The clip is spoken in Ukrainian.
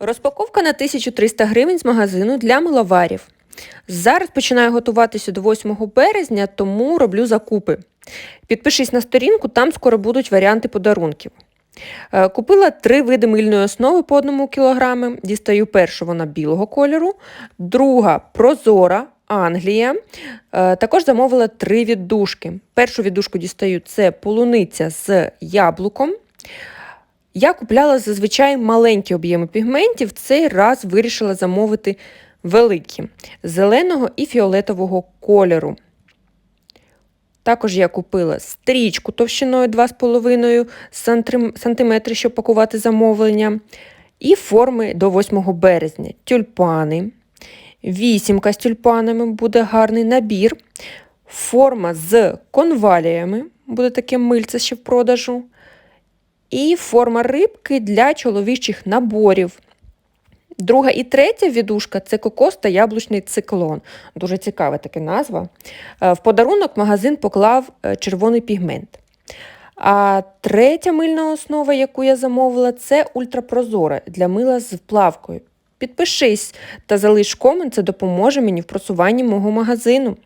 Розпаковка на 1300 гривень з магазину для миловарів. Зараз починаю готуватися до 8 березня, тому роблю закупи. Підпишись на сторінку, там скоро будуть варіанти подарунків. Е, Купила три види мильної основи по 1 кг. Дістаю першу, вона білого кольору, друга прозора. Англія. Е, Також замовила три віддушки. Першу віддушку дістаю це полуниця з яблуком. Я купляла зазвичай маленькі об'єми пігментів, цей раз вирішила замовити великі зеленого і фіолетового кольору. Також я купила стрічку товщиною 2,5 см, щоб пакувати замовлення, і форми до 8 березня. Тюльпани. Вісімка з тюльпанами буде гарний набір. Форма з конваліями, буде таке мильце ще в продажу. І форма рибки для чоловічих наборів. Друга і третя відушка це кокос та яблучний циклон. Дуже цікава така назва. Е, В подарунок магазин поклав е, червоний пігмент. А третя мильна основа, яку я замовила, це ультрапрозора для мила з вплавкою. Підпишись та залиш комент, це допоможе мені в просуванні мого магазину.